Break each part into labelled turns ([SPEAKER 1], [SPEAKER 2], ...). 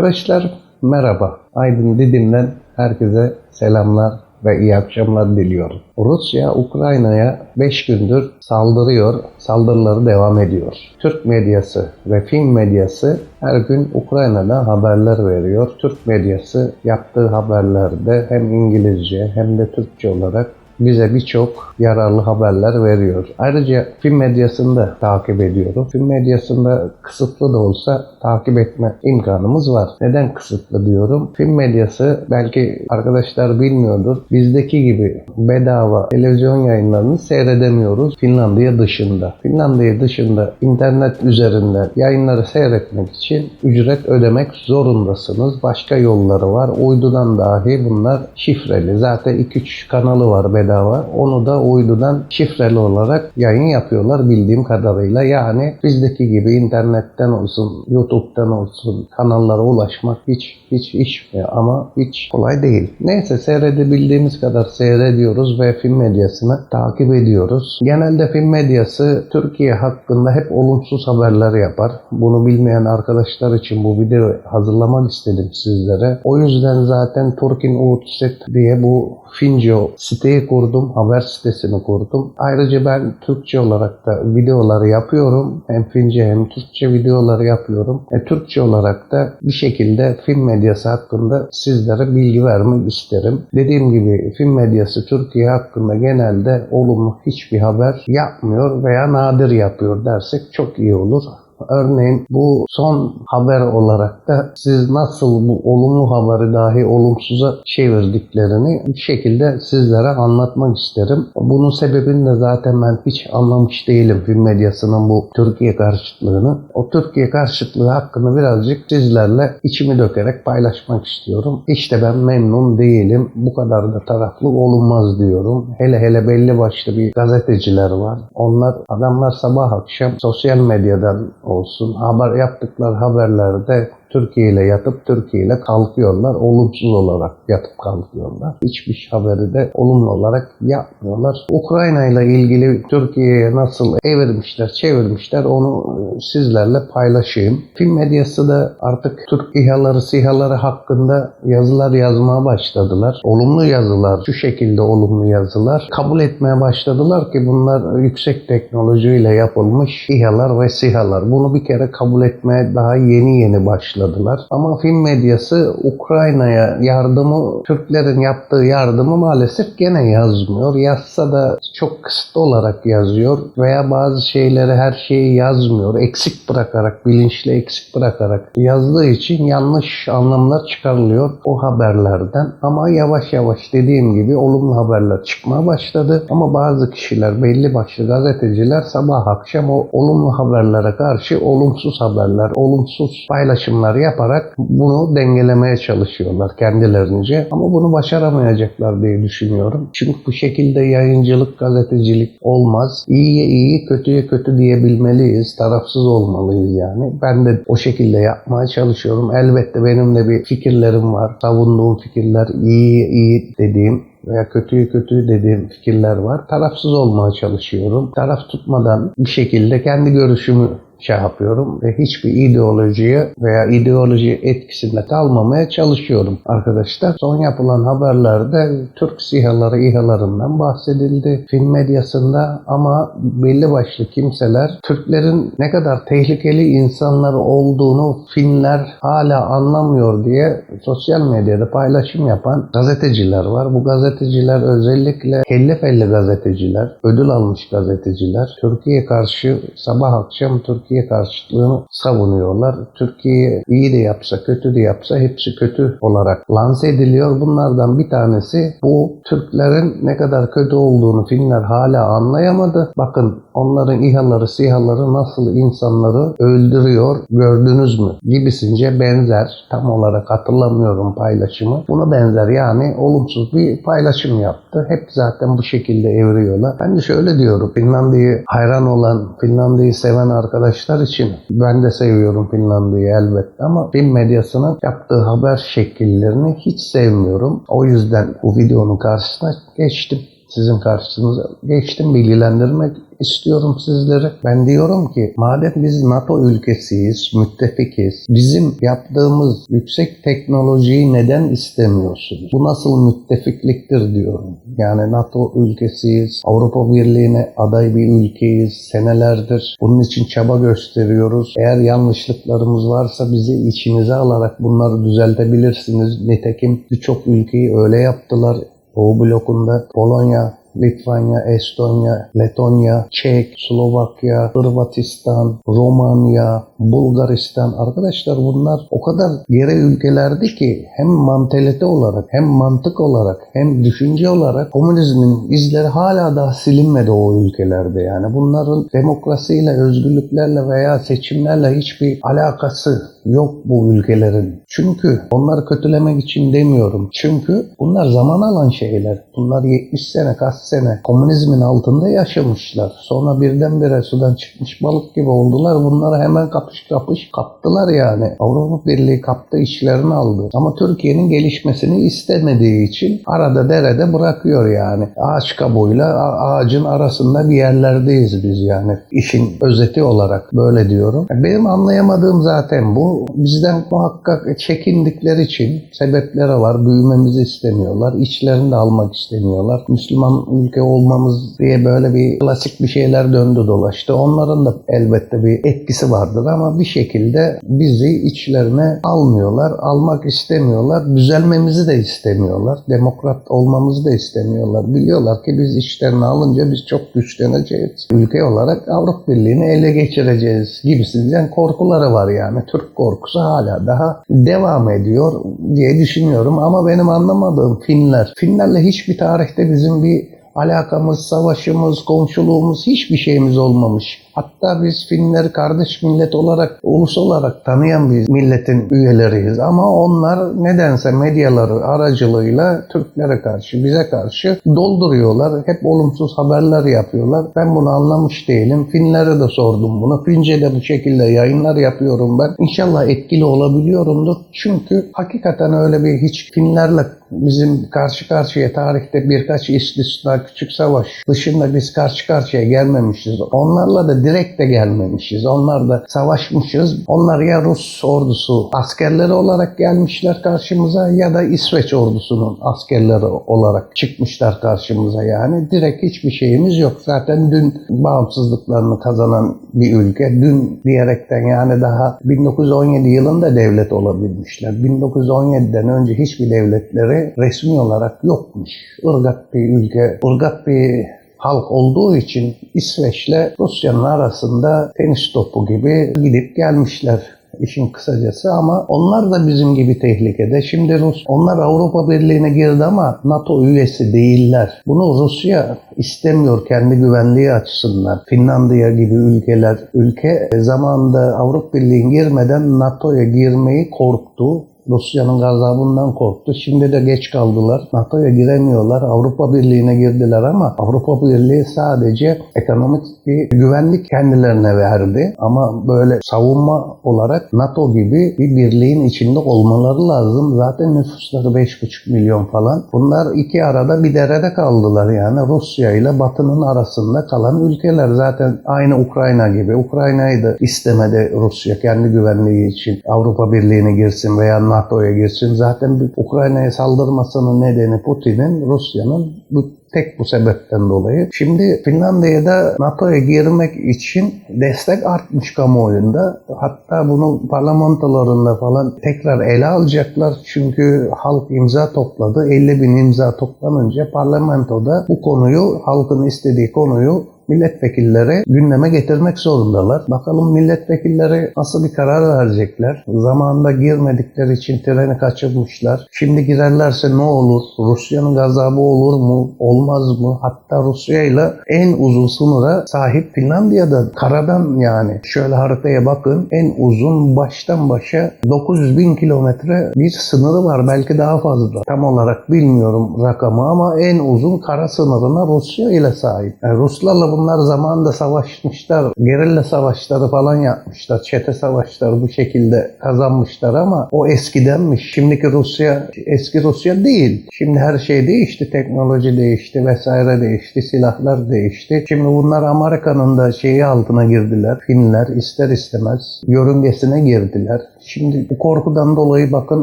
[SPEAKER 1] Arkadaşlar merhaba. Aydın Didim'den herkese selamlar ve iyi akşamlar diliyorum. Rusya Ukrayna'ya 5 gündür saldırıyor, saldırıları devam ediyor. Türk medyası ve Fin medyası her gün Ukrayna'da haberler veriyor. Türk medyası yaptığı haberlerde hem İngilizce hem de Türkçe olarak bize birçok yararlı haberler veriyor. Ayrıca film medyasını da takip ediyorum. Film medyasında kısıtlı da olsa takip etme imkanımız var. Neden kısıtlı diyorum? Film medyası belki arkadaşlar bilmiyordur. Bizdeki gibi bedava televizyon yayınlarını seyredemiyoruz Finlandiya dışında. Finlandiya dışında internet üzerinden yayınları seyretmek için ücret ödemek zorundasınız. Başka yolları var. Uydudan dahi bunlar şifreli. Zaten 2-3 kanalı var bedava. Onu da uydudan şifreli olarak yayın yapıyorlar bildiğim kadarıyla. Yani bizdeki gibi internetten olsun, YouTube'dan olsun kanallara ulaşmak hiç hiç iş mi? ama hiç kolay değil. Neyse seyredebildiğimiz kadar seyrediyoruz ve film medyasını takip ediyoruz. Genelde film medyası Türkiye hakkında hep olumsuz haberler yapar. Bunu bilmeyen arkadaşlar için bu video hazırlamak istedim sizlere. O yüzden zaten Turkin Uğutset diye bu Finco siteyi kurdum, haber sitesini kurdum. Ayrıca ben Türkçe olarak da videoları yapıyorum. Hem Fince hem Türkçe videoları yapıyorum. E, Türkçe olarak da bir şekilde film medyası hakkında sizlere bilgi vermek isterim. Dediğim gibi film medyası Türkiye hakkında genelde olumlu hiçbir haber yapmıyor veya nadir yapıyor dersek çok iyi olur. Örneğin bu son haber olarak da siz nasıl bu olumlu haberi dahi olumsuza çevirdiklerini bir şekilde sizlere anlatmak isterim. Bunun sebebini de zaten ben hiç anlamış değilim film medyasının bu Türkiye karşıtlığını. O Türkiye karşıtlığı hakkında birazcık sizlerle içimi dökerek paylaşmak istiyorum. İşte ben memnun değilim. Bu kadar da taraflı olunmaz diyorum. Hele hele belli başlı bir gazeteciler var. Onlar adamlar sabah akşam sosyal medyadan olsun. Haber yaptıkları haberlerde Türkiye ile yatıp Türkiye ile kalkıyorlar. Olumsuz olarak yatıp kalkıyorlar. Hiçbir haberi de olumlu olarak yapmıyorlar. Ukrayna ile ilgili Türkiye'ye nasıl evirmişler, çevirmişler onu sizlerle paylaşayım. Film medyası da artık Türk İHA'ları, SİHA'ları hakkında yazılar yazmaya başladılar. Olumlu yazılar, şu şekilde olumlu yazılar kabul etmeye başladılar ki bunlar yüksek teknolojiyle yapılmış İHA'lar ve SİHA'lar. Bunu bir kere kabul etmeye daha yeni yeni başladı başladılar. Ama film medyası Ukrayna'ya yardımı, Türklerin yaptığı yardımı maalesef gene yazmıyor. Yazsa da çok kısıtlı olarak yazıyor veya bazı şeyleri her şeyi yazmıyor. Eksik bırakarak, bilinçli eksik bırakarak yazdığı için yanlış anlamlar çıkarılıyor o haberlerden. Ama yavaş yavaş dediğim gibi olumlu haberler çıkmaya başladı. Ama bazı kişiler, belli başlı gazeteciler sabah akşam o olumlu haberlere karşı olumsuz haberler, olumsuz paylaşımlar yaparak bunu dengelemeye çalışıyorlar kendilerince. Ama bunu başaramayacaklar diye düşünüyorum. Çünkü bu şekilde yayıncılık, gazetecilik olmaz. İyiye iyi, kötüye kötü diyebilmeliyiz. Tarafsız olmalıyız yani. Ben de o şekilde yapmaya çalışıyorum. Elbette benim de bir fikirlerim var. Savunduğum fikirler iyi iyi dediğim veya kötüyü kötü dediğim fikirler var. Tarafsız olmaya çalışıyorum. Taraf tutmadan bir şekilde kendi görüşümü şey yapıyorum ve hiçbir ideolojiye veya ideoloji etkisinde kalmamaya çalışıyorum arkadaşlar. Son yapılan haberlerde Türk SİHA'ları İHA'larından bahsedildi film medyasında ama belli başlı kimseler Türklerin ne kadar tehlikeli insanlar olduğunu Finler hala anlamıyor diye sosyal medyada paylaşım yapan gazeteciler var. Bu gazeteciler özellikle kelle felli gazeteciler, ödül almış gazeteciler, Türkiye karşı sabah akşam Türkiye Türkiye karşıtlığını savunuyorlar. Türkiye iyi de yapsa, kötü de yapsa hepsi kötü olarak lanse ediliyor. Bunlardan bir tanesi bu Türklerin ne kadar kötü olduğunu Finler hala anlayamadı. Bakın onların İHA'ları, SİHA'ları nasıl insanları öldürüyor gördünüz mü gibisince benzer. Tam olarak hatırlamıyorum paylaşımı. Buna benzer yani olumsuz bir paylaşım yaptı. Hep zaten bu şekilde evriyorlar. Ben de şöyle diyorum. Finlandiya'yı hayran olan, Finlandiya'yı seven arkadaş arkadaşlar için ben de seviyorum Finlandiya'yı elbette ama film medyasının yaptığı haber şekillerini hiç sevmiyorum. O yüzden bu videonun karşısına geçtim. Sizin karşınıza geçtim bilgilendirmek istiyorum sizleri. Ben diyorum ki madem biz NATO ülkesiyiz, müttefikiz, bizim yaptığımız yüksek teknolojiyi neden istemiyorsunuz? Bu nasıl müttefikliktir diyorum. Yani NATO ülkesiyiz, Avrupa Birliği'ne aday bir ülkeyiz, senelerdir bunun için çaba gösteriyoruz. Eğer yanlışlıklarımız varsa bizi içinize alarak bunları düzeltebilirsiniz. Nitekim birçok ülkeyi öyle yaptılar. Doğu blokunda Polonya, Litvanya, Estonya, Letonya, Çek, Slovakya, Hırvatistan, Romanya, Bulgaristan. Arkadaşlar bunlar o kadar geri ülkelerdi ki hem mantalite olarak hem mantık olarak hem düşünce olarak komünizmin izleri hala daha silinmedi o ülkelerde. Yani bunların demokrasiyle, özgürlüklerle veya seçimlerle hiçbir alakası yok bu ülkelerin. Çünkü onları kötülemek için demiyorum. Çünkü bunlar zaman alan şeyler. Bunlar 70 sene, kaç sene komünizmin altında yaşamışlar. Sonra birdenbire sudan çıkmış balık gibi oldular. Bunları hemen kapış kapış kaptılar yani. Avrupa Birliği kaptı işlerini aldı. Ama Türkiye'nin gelişmesini istemediği için arada derede bırakıyor yani. Ağaç kabuğuyla ağacın arasında bir yerlerdeyiz biz yani. İşin özeti olarak böyle diyorum. Benim anlayamadığım zaten bu. Bizden muhakkak çekindikleri için sebepleri var. Büyümemizi istemiyorlar. İçlerini de almak istemiyorlar. Müslüman ülke olmamız diye böyle bir klasik bir şeyler döndü dolaştı. Onların da elbette bir etkisi vardır ama bir şekilde bizi içlerine almıyorlar. Almak istemiyorlar. Düzelmemizi de istemiyorlar. Demokrat olmamızı da istemiyorlar. Biliyorlar ki biz içlerine alınca biz çok güçleneceğiz. Ülke olarak Avrupa Birliği'ni ele geçireceğiz gibisinden korkuları var yani. Türk korkusu hala daha devam ediyor diye düşünüyorum ama benim anlamadığım Finler. Finlerle hiçbir tarihte bizim bir alakamız, savaşımız, komşuluğumuz hiçbir şeyimiz olmamış. Hatta biz Finleri kardeş millet olarak, ulus olarak tanıyan bir milletin üyeleriyiz. Ama onlar nedense medyaları aracılığıyla Türklere karşı, bize karşı dolduruyorlar. Hep olumsuz haberler yapıyorlar. Ben bunu anlamış değilim. Finlere de sordum bunu. Fince de bu şekilde yayınlar yapıyorum ben. İnşallah etkili olabiliyorumdur. Çünkü hakikaten öyle bir hiç Finlerle bizim karşı karşıya tarihte birkaç istisna küçük savaş dışında biz karşı karşıya gelmemişiz. Onlarla da direkt de gelmemişiz. Onlar da savaşmışız. Onlar ya Rus ordusu askerleri olarak gelmişler karşımıza ya da İsveç ordusunun askerleri olarak çıkmışlar karşımıza yani. Direkt hiçbir şeyimiz yok. Zaten dün bağımsızlıklarını kazanan bir ülke. Dün diyerekten yani daha 1917 yılında devlet olabilmişler. 1917'den önce hiçbir devletleri resmi olarak yokmuş. Irgat bir ülke, ırgat bir halk olduğu için İsveç'le Rusya'nın arasında tenis topu gibi gidip gelmişler işin kısacası ama onlar da bizim gibi tehlikede. Şimdi Rus, onlar Avrupa Birliği'ne girdi ama NATO üyesi değiller. Bunu Rusya istemiyor kendi güvenliği açısından. Finlandiya gibi ülkeler, ülke zamanında Avrupa Birliği'ne girmeden NATO'ya girmeyi korktu. Rusya'nın gazabından korktu. Şimdi de geç kaldılar. NATO'ya giremiyorlar. Avrupa Birliği'ne girdiler ama Avrupa Birliği sadece ekonomik bir güvenlik kendilerine verdi. Ama böyle savunma olarak NATO gibi bir birliğin içinde olmaları lazım. Zaten nüfusları 5,5 milyon falan. Bunlar iki arada bir derede kaldılar yani. Rusya ile Batı'nın arasında kalan ülkeler. Zaten aynı Ukrayna gibi. Ukrayna'yı da istemedi Rusya kendi güvenliği için. Avrupa Birliği'ne girsin veya NATO'ya girsin. Zaten Ukrayna'ya saldırmasının nedeni Putin'in, Rusya'nın bu tek bu sebepten dolayı. Şimdi Finlandiya'da NATO'ya girmek için destek artmış kamuoyunda. Hatta bunu parlamentolarında falan tekrar ele alacaklar. Çünkü halk imza topladı. 50 bin imza toplanınca parlamentoda bu konuyu, halkın istediği konuyu milletvekilleri gündeme getirmek zorundalar. Bakalım milletvekilleri nasıl bir karar verecekler? Zamanında girmedikleri için treni kaçırmışlar. Şimdi girerlerse ne olur? Rusya'nın gazabı olur mu? Olmaz mı? Hatta Rusya ile en uzun sınıra sahip Finlandiya'da karadan yani şöyle haritaya bakın en uzun baştan başa 900 bin kilometre bir sınırı var. Belki daha fazla. Tam olarak bilmiyorum rakamı ama en uzun kara sınırına Rusya ile sahip. Yani Ruslarla bunu onlar zamanında savaşmışlar. Gerilla savaşları falan yapmışlar. Çete savaşları bu şekilde kazanmışlar ama o eskidenmiş. Şimdiki Rusya eski Rusya değil. Şimdi her şey değişti. Teknoloji değişti vesaire değişti. Silahlar değişti. Şimdi bunlar Amerika'nın da şeyi altına girdiler. Finler ister istemez yörüngesine girdiler. Şimdi bu korkudan dolayı bakın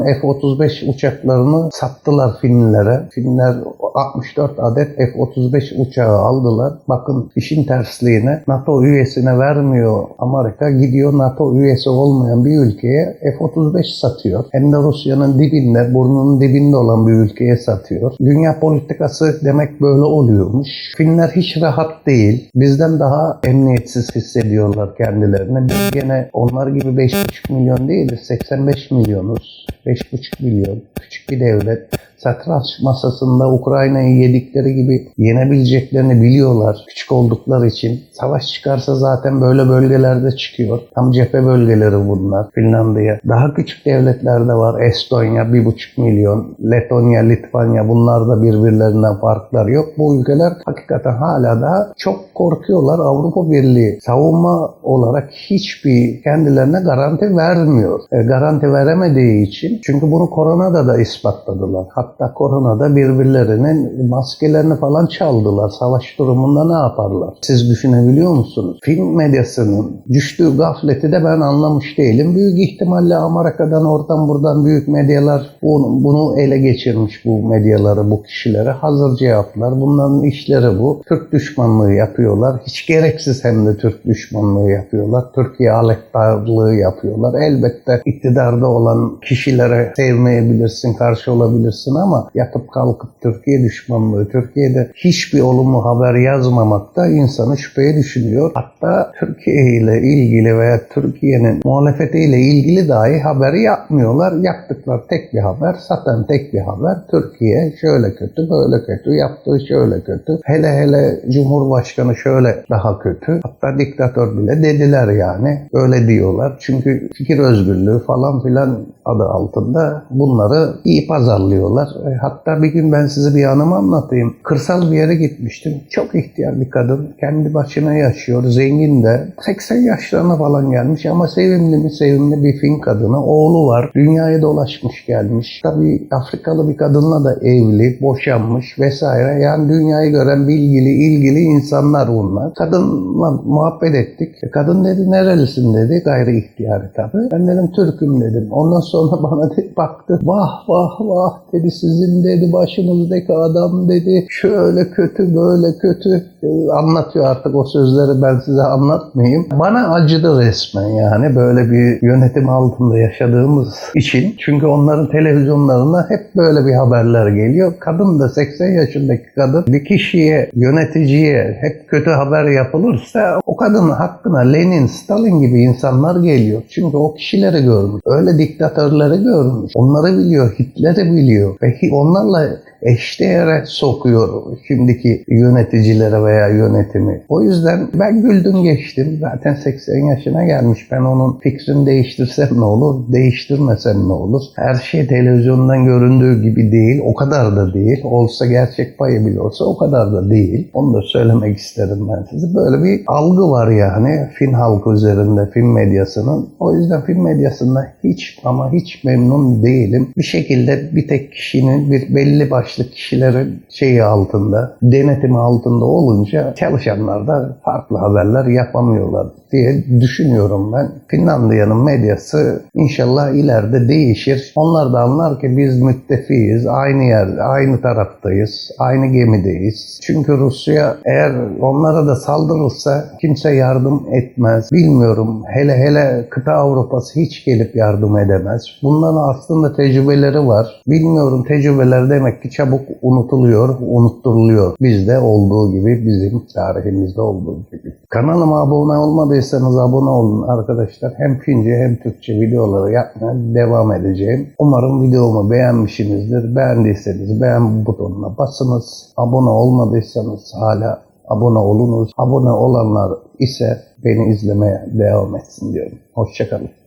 [SPEAKER 1] F-35 uçaklarını sattılar Finlilere. Finler 64 adet F-35 uçağı aldılar. Bakın işin tersliğine NATO üyesine vermiyor Amerika. Gidiyor NATO üyesi olmayan bir ülkeye F-35 satıyor. Hem de Rusya'nın dibinde, burnunun dibinde olan bir ülkeye satıyor. Dünya politikası demek böyle oluyormuş. Finler hiç rahat değil. Bizden daha emniyetsiz hissediyorlar kendilerini. Biz gene onlar gibi 5,5 milyon 85 milyonuz. 5,5 milyon. Küçük bir devlet. Satranç masasında Ukrayna'yı yedikleri gibi yenebileceklerini biliyorlar. Küçük oldukları için. Savaş çıkarsa zaten böyle bölgelerde çıkıyor. Tam cephe bölgeleri bunlar. Finlandiya. Daha küçük devletler de var. Estonya 1,5 milyon. Letonya, Litvanya bunlar da birbirlerinden farklar yok. Bu ülkeler hakikaten hala da çok korkuyorlar. Avrupa Birliği savunma olarak hiçbir kendilerine garanti vermiyor. E, garanti veremediği için çünkü bunu koronada da ispatladılar. Hatta koronada birbirlerinin maskelerini falan çaldılar. Savaş durumunda ne yaparlar? Siz düşünebiliyor musunuz? Film medyasının düştüğü gafleti de ben anlamış değilim. Büyük ihtimalle Amerika'dan oradan buradan büyük medyalar bunu, bunu ele geçirmiş bu medyaları, bu kişilere. Hazır cevaplar. Bunların işleri bu. Türk düşmanlığı yapıyorlar. Hiç gereksiz hem de Türk düşmanlığı yapıyorlar. Türkiye alettarlığı yapıyorlar. Elbette iktidarda olan kişilere sevmeyebilirsin, karşı olabilirsin ama yatıp kalkıp Türkiye düşmanlığı, Türkiye'de hiçbir olumlu haber yazmamakta insanı şüpheye düşürüyor. Hatta Türkiye ile ilgili veya Türkiye'nin muhalefetiyle ilgili dahi haberi yapmıyorlar. Yaptıkları tek bir haber, zaten tek bir haber. Türkiye şöyle kötü, böyle kötü, yaptığı şöyle kötü. Hele hele Cumhurbaşkanı şöyle daha kötü. Hatta diktatör bile dediler yani. Öyle diyorlar. Çünkü fikir özgürlüğü falan filan adı altında bunları iyi pazarlıyorlar. E, Hatta bir gün ben size bir anımı anlatayım. Kırsal bir yere gitmiştim. Çok ihtiyar bir kadın. Kendi başına yaşıyor. Zengin de. 80 yaşlarına falan gelmiş ama sevimli mi sevimli bir Fin kadını. Oğlu var. Dünyayı dolaşmış gelmiş. Tabii Afrikalı bir kadınla da evli. Boşanmış vesaire. Yani dünyayı gören bilgili, ilgili insanlar bunlar. Kadınla muhabbet ettik. E, Kadın dedi nerelisin dedi. Gayri ihtiyarı tabii. Ben dedim Türk'üm dedim. Ondan sonra bana dedi, baktı. Vah vah vah dedi sizin dedi başınızdaki adam dedi. Şöyle kötü böyle kötü. Anlatıyor artık o sözleri ben size anlatmayayım. Bana acıdı resmen yani böyle bir yönetim altında yaşadığımız için. Çünkü onların televizyonlarına hep böyle bir haberler geliyor. Kadın da 80 yaşındaki kadın bir kişiye, yöneticiye hep kötü haber yapılırsa o kadının hakkına Lenin, Stalin gibi insanlar geliyor. Çünkü o kişileri görmüş. Öyle diktatörleri görmüş. Onları biliyor, Hitler'i biliyor. Ve onlarla eşdeğere sokuyor şimdiki yöneticilere veya yönetimi. O yüzden ben güldüm geçtim. Zaten 80 yaşına gelmiş. Ben onun fikrini değiştirsem ne olur, değiştirmesem ne olur? Her şey televizyondan göründüğü gibi değil. O kadar da değil. Olsa gerçek payı bile olsa o kadar da değil. Onu da söylemek isterim ben size. Böyle bir algı var yani Fin halkı üzerinde, Fin medyasının. O yüzden Fin medyasında hiç ama hiç memnun değilim. Bir şekilde bir tek kişinin bir belli başlı kişilerin şeyi altında, denetimi altında olunca çalışanlar da farklı haberler yapamıyorlar diye düşünüyorum ben. Finlandiya'nın medyası inşallah ileride değişir. Onlar da anlar ki biz müttefiyiz, aynı yer, aynı taraftayız, aynı gemideyiz. Çünkü Rusya eğer onlara da saldırırsa kimse yardım etmez. Bilmiyorum. Hele hele kıta Avrupası hiç gelip yardım edemez. Bunların aslında tecrübeleri var. Bilmiyorum tecrübeler demek ki çabuk unutuluyor, unutturuluyor. Bizde olduğu gibi, bizim tarihimizde olduğu gibi. Kanalıma abone olmadıysanız abone olun arkadaşlar. Hem Fince hem Türkçe videoları yapmaya devam edeceğim. Umarım videomu beğenmişsinizdir. Beğendiyseniz beğen butonuna basınız. Abone olmadıysanız hala abone olunuz. Abone olanlar ise beni izlemeye devam etsin diyorum. Hoşçakalın.